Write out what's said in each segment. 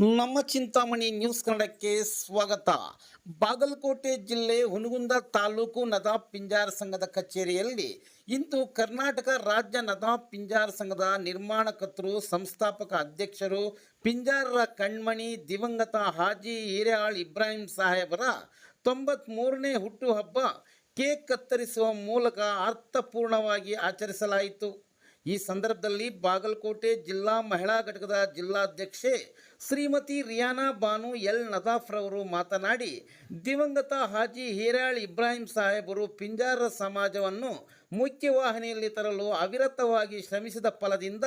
ನಮ್ಮ ಚಿಂತಾಮಣಿ ನ್ಯೂಸ್ ಕನ್ನಡಕ್ಕೆ ಸ್ವಾಗತ. ಬಾಗಲಕೋಟೆ ಜಿಲ್ಲೆ ಹುನಗುಂದ ತಾಲೂಕು ನದಾ ಪಿಂಜಾರ್ ಸಂಘದ ಕಚೇರಿಯಲ್ಲಿ ಇಂದು ಕರ್ನಾಟಕ ರಾಜ್ಯ ನದಾ ಪಿಂಜಾರ್ ಸಂಘದ ನಿರ್ಮಾಣಕರ್ತರು, ಸಂಸ್ಥಾಪಕ ಅಧ್ಯಕ್ಷರು ಪಿಂಜಾರರ ಕಣ್ಮಣಿ ದಿವಂಗತ ಹಾಜಿ ಹಿರೇಹಾಳ್ ಇಬ್ರಾಹಿಂ ಸಾಹೇಬರ ತೊಂಬತ್ಮೂರನೇ ಹುಟ್ಟುಹಬ್ಬ ಕೇಕ್ ಕತ್ತರಿಸುವ ಮೂಲಕ ಅರ್ಥಪೂರ್ಣವಾಗಿ ಆಚರಿಸಲಾಯಿತು. ಈ ಸಂದರ್ಭದಲ್ಲಿ ಬಾಗಲಕೋಟೆ ಜಿಲ್ಲಾ ಮಹಿಳಾ ಘಟಕದ ಜಿಲ್ಲಾಧ್ಯಕ್ಷೆ ಶ್ರೀಮತಿ ರಿಯಾನಾ ಬಾನು ಎಲ್ ನದಾಫ್ರವರು ಮಾತನಾಡಿ, ದಿವಂಗತ ಹಾಜಿ ಹೀರಾಳ್ ಇಬ್ರಾಹಿಂ ಸಾಹೇಬರು ಪಿಂಜಾರ ಸಮಾಜವನ್ನು ಮುಖ್ಯವಾಹಿನಿಯಲ್ಲಿ ತರಲು ಅವಿರತವಾಗಿ ಶ್ರಮಿಸಿದ ಫಲದಿಂದ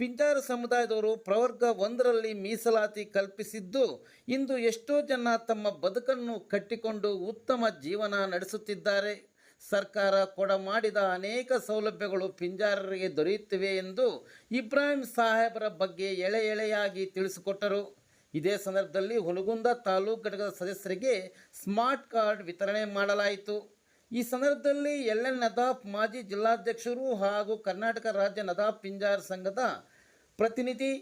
ಪಿಂಜಾರ ಸಮುದಾಯದವರು ಪ್ರವರ್ಗ ಒಂದರಲ್ಲಿ ಮೀಸಲಾತಿ ಕಲ್ಪಿಸಿದ್ದು, ಇಂದು ಎಷ್ಟೋ ಜನ ತಮ್ಮ ಬದುಕನ್ನು ಕಟ್ಟಿಕೊಂಡು ಉತ್ತಮ ಜೀವನ ನಡೆಸುತ್ತಿದ್ದಾರೆ. ಸರ್ಕಾರ ಕೊಡಮಾಡಿದ ಅನೇಕ ಸೌಲಭ್ಯಗಳು ಪಿಂಜಾರರಿಗೆ ದೊರೆಯುತ್ತಿವೆ ಎಂದು ಇಬ್ರಾಹಿಂ ಸಾಹೇಬರ ಬಗ್ಗೆ ಎಳೆ ಎಳೆಯಾಗಿ ತಿಳಿಸಿಕೊಟ್ಟರು. ಇದೇ ಸಂದರ್ಭದಲ್ಲಿ ಹುಲಗುಂದ ತಾಲೂಕು ಘಟಕದ ಸದಸ್ಯರಿಗೆ ಸ್ಮಾರ್ಟ್ ಕಾರ್ಡ್ ವಿತರಣೆ ಮಾಡಲಾಯಿತು. ಈ ಸಂದರ್ಭದಲ್ಲಿ ಎಲ್ ಎನ್ ನದಾಫ್ ಮಾಜಿ ಜಿಲ್ಲಾಧ್ಯಕ್ಷರು ಹಾಗೂ ಕರ್ನಾಟಕ ರಾಜ್ಯ ನದಾಫ್ ಪಿಂಜಾರ್ ಸಂಘದ ಪ್ರತಿನಿಧಿ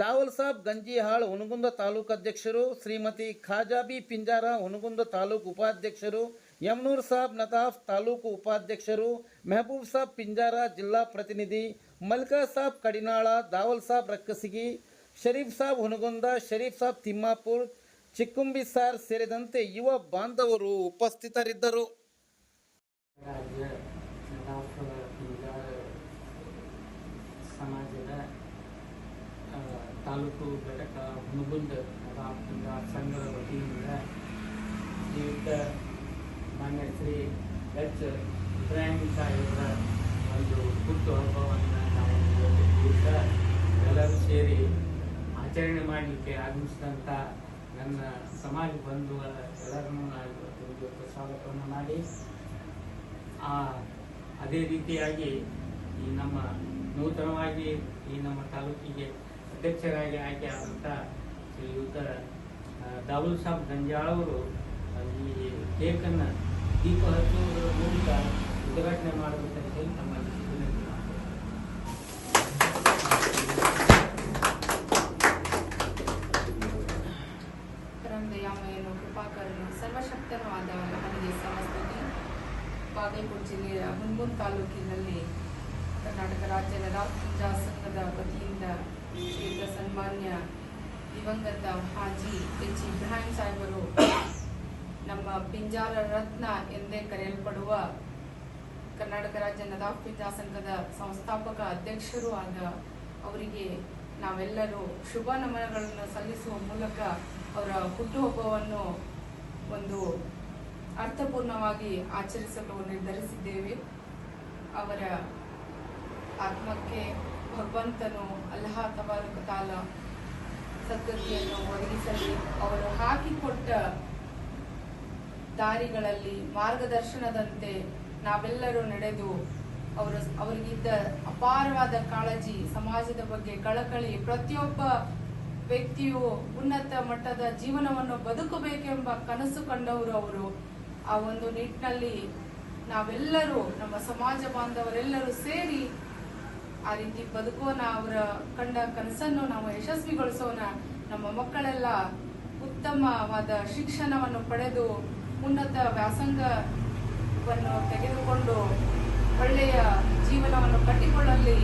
ದಾವಲ್ ಸಾಬ್ ಗಂಜಿಹಾಳ್ ಹುನಗುಂದ ತಾಲೂಕು ಅಧ್ಯಕ್ಷರು ಶ್ರೀಮತಿ ಖಾಜಾಬಿ ಪಿಂಜಾರ ಹುನಗುಂದ ತಾಲೂಕು ಉಪಾಧ್ಯಕ್ಷರು ಯಮ್ನೂರ್ ಸಾಬ್ ನತಾಫ್ ತಾಲೂಕು ಉಪಾಧ್ಯಕ್ಷರು, ಮೆಹಬೂಬ್ ಸಾಬ್ ಪಿಂಜಾರ ಜಿಲ್ಲಾ ಪ್ರತಿನಿಧಿ, ಮಲ್ಕಾ ಸಾಬ್ ಕಡಿನಾಳ, ದಾವಲ್ ಸಾಬ್ ರಕ್ಕಸಿಗಿ, ಶರೀಫ್ ಸಾಬ್ ಹುನಗುಂದ ಶರೀಫ್ ಸಾಬ್ ತಿಮ್ಮಾಪುರ್, ಚಿಕ್ಕುಂಬಿ ಸಾರ್ ಸೇರಿದಂತೆ ಯುವ ಬಾಂಧವರು ಉಪಸ್ಥಿತರಿದ್ದರು. ಸಮಾಜದ ತಾಲೂಕು ಘಟಕ ಹುನಗುಂದ ಸಂಘದ ವತಿಯಿಂದ ಮಾನ್ಯ ಶ್ರೀ ಎಚ್ ಇಬ್ರಾಹಿಂ ಸಾಹೇಬರ ಒಂದು ಹುಟ್ಟುಹಬ್ಬವನ್ನು ನಾವು ಇವತ್ತು ಎಲ್ಲರೂ ಸೇರಿ ಆಚರಣೆ ಮಾಡಲಿಕ್ಕೆ ಆಗಮಿಸಿದಂಥ ನನ್ನ ಸಮಾಜ ಬಂಧುಗಳ ಎಲ್ಲರನ್ನೂ ನಾವು ಇವತ್ತು ಸ್ವಾಗತವನ್ನು ಮಾಡಿ, ಆ, ಅದೇ ರೀತಿಯಾಗಿ ಈ ನಮ್ಮ ನೂತನವಾಗಿ ಈ ನಮ್ಮ ತಾಲೂಕಿಗೆ ಅಧ್ಯಕ್ಷರಾಗಿ ಆಯ್ಕೆ ಆದಂಥ ಶ್ರೀಯುತ ದಾವುಲ್ ಸಾಬ್ ಗಂಜಾಳವರು ಈ ಕೇಕನ್ನು ದೀಪ ಹಚ್ಚುವುದರ ಮೂಲಕ ಉದ್ಘಾಟನೆ ಮಾಡುವಂತ ಹೇಳಿ ತಮ್ಮಲ್ಲಿ. ಪರಂದಯಾಮಯನು ಕೃಪಾಕರನು ಜಿಲ್ಲೆಯ ಹುನ್ಗುನ್ ತಾಲೂಕಿನಲ್ಲಿ ಕರ್ನಾಟಕ ರಾಜ್ಯದ ನದಾಫ್ಜಾ ಸಂಘದ ವತಿಯಿಂದ ಶ್ರೀಯುತ ಸನ್ಮಾನ್ಯ ದಿವಂಗತ ಹಾಜಿ ಎಚ್ ಇಬ್ರಾಹಿಂ ನಮ್ಮ ಪಿಂಜಾರ ರತ್ನ ಎಂದೇ ಕರೆಯಲ್ಪಡುವ ಕರ್ನಾಟಕ ರಾಜ್ಯ ನದಾಫ್ ಪಿಂಜಾ ಸಂಘದ ಸಂಸ್ಥಾಪಕ ಅಧ್ಯಕ್ಷರು ಆದ ಅವರಿಗೆ ನಾವೆಲ್ಲರೂ ಶುಭ ನಮನಗಳನ್ನು ಸಲ್ಲಿಸುವ ಮೂಲಕ ಅವರ ಹುಟ್ಟುಹಬ್ಬವನ್ನು ಒಂದು ಅರ್ಥಪೂರ್ಣವಾಗಿ ಆಚರಿಸಲು ನಿರ್ಧರಿಸಿದ್ದೇವೆ. ಅವರ ಆತ್ಮಕ್ಕೆ ಭಗವಂತನು ಅಲ್ಲಾಹ ತಬಾರಕ ತಾಲ ಸದ್ಗತಿಯನ್ನು ಒದಗಿಸಲಿ. ಅವರು ಹಾಕಿಕೊಟ್ಟ ದಾರಿಗಳಲ್ಲಿ ಮಾರ್ಗದರ್ಶನದಂತೆ ನಾವೆಲ್ಲರೂ ನಡೆದು ಅವರ ಅವರಿಗಿದ್ದ ಅಪಾರವಾದ ಕಾಳಜಿ ಸಮಾಜದ ಬಗ್ಗೆ ಕಳಕಳಿ ಪ್ರತಿಯೊಬ್ಬ ವ್ಯಕ್ತಿಯು ಉನ್ನತ ಮಟ್ಟದ ಜೀವನವನ್ನು ಬದುಕಬೇಕೆಂಬ ಕನಸು ಕಂಡವರು ಅವರು. ಆ ಒಂದು ನಿಟ್ಟಿನಲ್ಲಿ ನಾವೆಲ್ಲರೂ ನಮ್ಮ ಸಮಾಜ ಬಾಂಧವರೆಲ್ಲರೂ ಸೇರಿ ಆ ರೀತಿ ಬದುಕೋಣ ಅವರ ಕಂಡ ಕನಸನ್ನು ನಾವು ಯಶಸ್ವಿಗೊಳಿಸೋಣ. ನಮ್ಮ ಮಕ್ಕಳೆಲ್ಲ ಉತ್ತಮವಾದ ಶಿಕ್ಷಣವನ್ನು ಪಡೆದು ಉನ್ನತ ವ್ಯಾಸಂಗವನ್ನು ತೆಗೆದುಕೊಂಡು ಒಳ್ಳೆಯ ಜೀವನವನ್ನು ಕಟ್ಟಿಕೊಳ್ಳಲಿ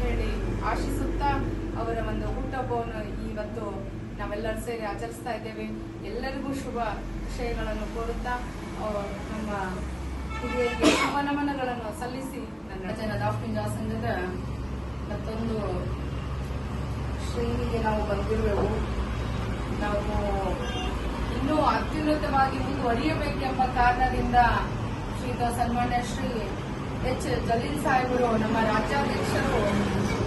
ಹೇಳಿ ಆಶಿಸುತ್ತಾ ಅವರ ಒಂದು ಹುಟ್ಟಹಬ್ಬವನ್ನು ಇವತ್ತು ನಾವೆಲ್ಲರೂ ಸೇರಿ ಆಚರಿಸ್ತಾ ಇದ್ದೇವೆ. ಎಲ್ಲರಿಗೂ ಶುಭ ವಿಷಯಗಳನ್ನು ಕೋರುತ್ತಾ ನಮ್ಮ ಹಿರಿಯರಿಗೆ ಶುಭ ನಮನಗಳನ್ನು ಸಲ್ಲಿಸಿ ನನ್ನ ಜನ ದಾಫಿಂಗ್ ಸಂಘದ ಮತ್ತೊಂದು ಶ್ರೇಣಿಗೆ ನಾವು ಬಂದಿರುವೆವು. ನಾವು ಇನ್ನೂ ಅತ್ಯುನ್ನತವಾಗಿ ಮುಂದುವರಿಯಬೇಕೆಂಬ ಕಾರಣದಿಂದ ಶ್ರೀತಾ ಸನ್ಮಾನ್ಯ ಶ್ರೀ ಎಚ್ ಜಲೀಲ್ ಸಾಹೇಬರು, ನಮ್ಮ ರಾಜ್ಯಾಧ್ಯಕ್ಷರು,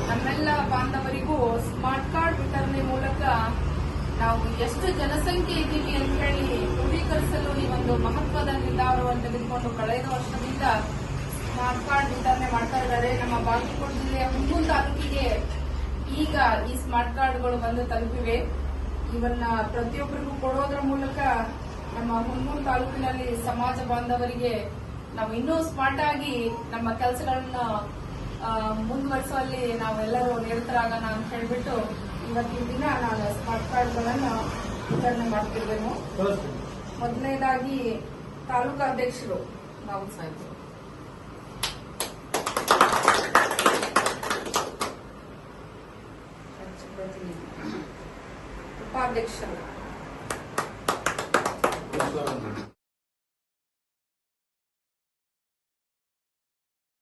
ನಮ್ಮೆಲ್ಲ ಬಾಂಧವರಿಗೂ ಸ್ಮಾರ್ಟ್ ಕಾರ್ಡ್ ವಿತರಣೆ ಮೂಲಕ ನಾವು ಎಷ್ಟು ಜನಸಂಖ್ಯೆ ಇದ್ದೀವಿ ಅಂತ ಹೇಳಿ ದೃಢೀಕರಿಸಲು ಈ ಒಂದು ಮಹತ್ವದ ನಿರ್ಧಾರವನ್ನು ತೆಗೆದುಕೊಂಡು ಕಳೆದ ವರ್ಷದಿಂದ ಸ್ಮಾರ್ಟ್ ಕಾರ್ಡ್ ವಿತರಣೆ ಮಾಡ್ತಾ ಇದ್ದಾರೆ. ನಮ್ಮ ಬಾಗಲಕೋಟೆ ಜಿಲ್ಲೆಯ ಹುಣಗೂರು ತಾಲೂಕಿಗೆ ಈಗ ಈ ಸ್ಮಾರ್ಟ್ ಕಾರ್ಡ್ಗಳು ಬಂದು ತಲುಪಿವೆ. ಇವನ್ನ ಪ್ರತಿಯೊಬ್ಬರಿಗೂ ಕೊಡೋದ್ರ ಮೂಲಕ ನಮ್ಮ ಹುಣಗೂರು ತಾಲೂಕಿನಲ್ಲಿ ಸಮಾಜ ಬಾಂಧವರಿಗೆ ನಾವು ಇನ್ನೂ ಸ್ಮಾರ್ಟ್ ಆಗಿ ನಮ್ಮ ಕೆಲಸಗಳನ್ನ ಮುಂದುವರಿಸುವಲ್ಲಿ ನಾವೆಲ್ಲರೂ ನಿರತರಾಗೋಣ ಅಂತ ಹೇಳ್ಬಿಟ್ಟು ಇವತ್ತಿನ ದಿನ ನಾನು ಸ್ಮಾರ್ಟ್ ಕಾರ್ಡ್ಗಳನ್ನು ವಿತರಣೆ ಮಾಡ್ತಿದ್ದೇನೆ. ಮೊದಲನೇದಾಗಿ ತಾಲೂಕಾಧ್ಯಕ್ಷರು ರಾಹುಲ್ ಸಾಹೇಬ್ పాండేశ్వర